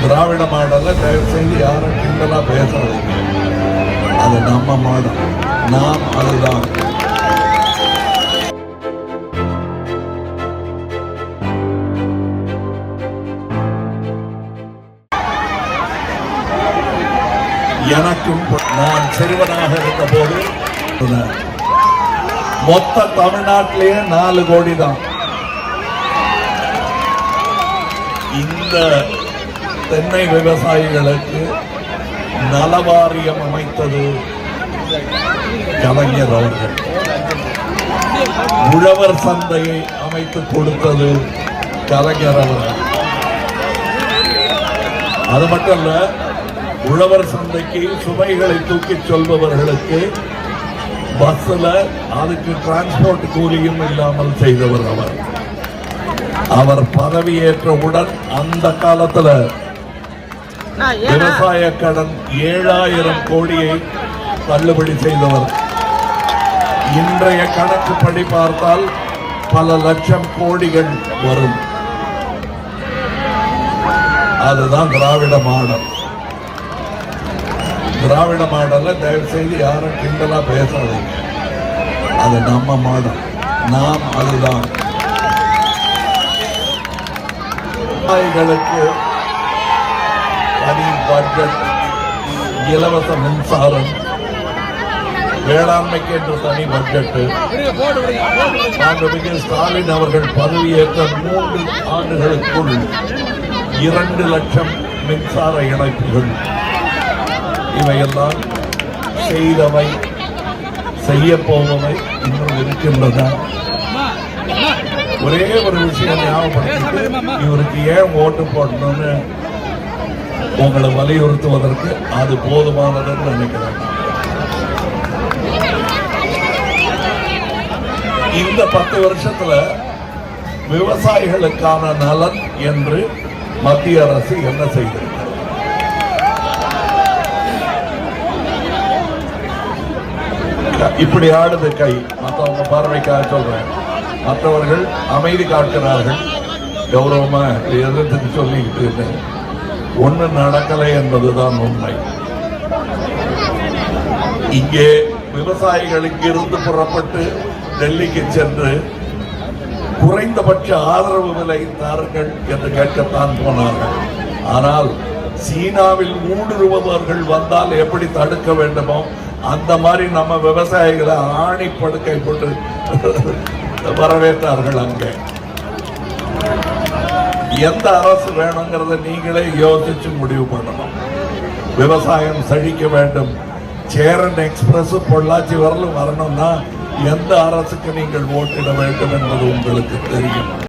திராவிட மாடல தயவு செய்து யாரும் கிண்டலா பேசுறது அது நம்ம மாடல். நாம் அதுதான். எனக்கும் நான் சிறுவனாக இருந்த போது மொத்த தமிழ்நாட்டிலேயே நாலு கோடி தான் இந்த தென்னை விவசாயிகளுக்கு நலவாரியம் அமைத்தது கலைஞர் அவர்கள். உழவர் சந்தையை அமைத்து கொடுத்தது கலைஞர் அவர்கள். அது மட்டும் இல்ல உழவர் சந்தைக்கு சுமைகளை தூக்கிச் சொல்பவர்களுக்கு பஸ்ல அதுக்கு டிரான்ஸ்போர்ட் கூலியும் இல்லாமல் செய்தவர் அவர். அவர் பதவியேற்றவுடன் அந்த காலத்தில் விவசாய கடன் ஏழாயிரம் கோடியை தள்ளுபடி செய்தவர். இன்றைய கணக்குப்படி பார்த்தால் பல லட்சம் கோடிகள் வரும். அதுதான் திராவிட மாடல். திராவிட மாடல தயவு செய்து யாரும் கிண்டலா பேசாதீங்க. அது நம்ம மாடல். நாம் அதுதான். விவசாயிகளுக்கு பட்ஜெட் இலவச மின்சாரம். வேளாண்மைக்கு என்று தனி பட்ஜெட்டு. மாண்புமிகு ஸ்டாலின் அவர்கள் பதவியேற்ற மூன்று ஆண்டுகளுக்குள் இரண்டு லட்சம் மின்சார இணைப்புகள். இவையெல்லாம் செய்தவை செய்ய போவவை இன்னும் இருக்கின்றன. ஒரே ஒரு விஷயம் ஞாபகப்படுத்திட்டு இவருக்கு ஏன் ஓட்டு போடணும்னு உங்களை வலியுறுத்துவதற்கு அது போதுமானதுன்னு நினைக்கிறேன். இந்த பத்து வருஷத்துல விவசாயிகளுக்கான நலன் என்று மத்திய அரசு என்ன செய்திருக்கிறது இப்படி ஆடுது கை. மற்றவங்க பார்வைக்காக சொல்றேன். மற்றவர்கள் அமைதி காக்கிறார்கள் கௌரவமா எதிர்த்து சொல்லிக்கிட்டு இருந்தேன். ஒன்று நடக்கலை என்பதுதான் உண்மை. இங்கே விவசாயிகள் இங்கிருந்து புறப்பட்டு டெல்லிக்கு சென்று குறைந்தபட்ச ஆதரவு விலை தாருங்கள் என்று கேட்கத்தான் போனார்கள். ஆனால் சீனாவில் ஊடுருவவர்கள் வந்தால் எப்படி தடுக்க வேண்டுமோ அந்த மாதிரி நம்ம விவசாயிகளை ஆணி படுக்கை போட்டு வரவேற்றார்கள் அங்கே. எந்த அரசு வேணுங்கிறத நீங்களே யோசிச்சு முடிவு பண்ணணும். விவசாயம் செழிக்க வேண்டும். சேரன் எக்ஸ்பிரஸ் பொள்ளாச்சி வரலும் வரணும்னா எந்த அரசுக்கு நீங்கள் ஓட்டிட வேண்டும் என்பது உங்களுக்கு தெரியும்.